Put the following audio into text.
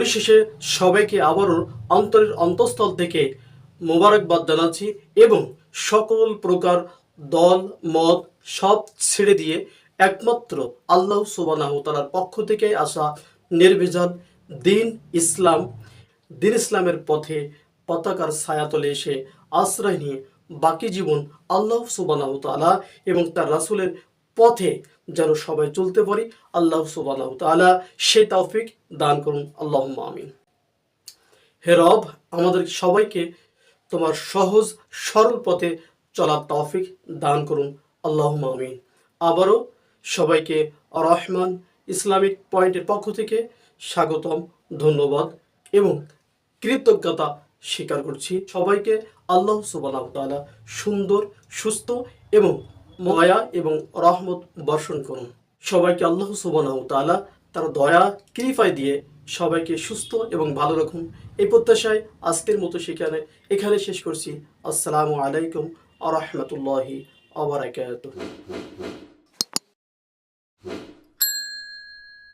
পরিশেষে সবাইকে আবারও অন্তরের অন্তঃস্থল থেকে মোবারকবাদ জানাচ্ছি এবং সকল প্রকার দল, মত সব ছেড়ে দিয়ে একমাত্র আল্লাহ সুবানাহ তালার পক্ষ থেকে আসা নির্ভেজাল দিন ইসলাম, দিন ইসলামের পথে পতাকার ছায়াতলে এসে আশ্রয় নিয়ে বাকি জীবন আল্লাহ সুবানাহ তালা এবং তার রাসূলের পথে যেন সবাই চলতে পারি। আল্লাহ সুবানাহ তালা সে তৌফিক দান করুন। আল্লাহ আমিন। হে রব, আমাদের সবাইকে তোমার সহজ, সরল পথে চলার তৌফিক দান করুন। আল্লাহ আমিন। আবারও সবাইকে রহমান ইসলামিক পয়েন্টের পক্ষ থেকে স্বাগতম, ধন্যবাদ এবং কৃতজ্ঞতা স্বীকার করছি সবাইকে। আল্লাহ সুবাহ তাআলা সুন্দর, সুস্থ এবং মায়া এবং রহমত বর্ষণ করুন। সবাইকে আল্লাহ সুবাহ তালা তার দয়া কৃপায় দিয়ে সবাইকে সুস্থ এবং ভালো রাখুন। এই প্রত্যাশায় আজকের মতো সেখানে এখানে শেষ করছি। আসসালামু আলাইকুম আ রহমতুল্লাহি আবরাকাতুহ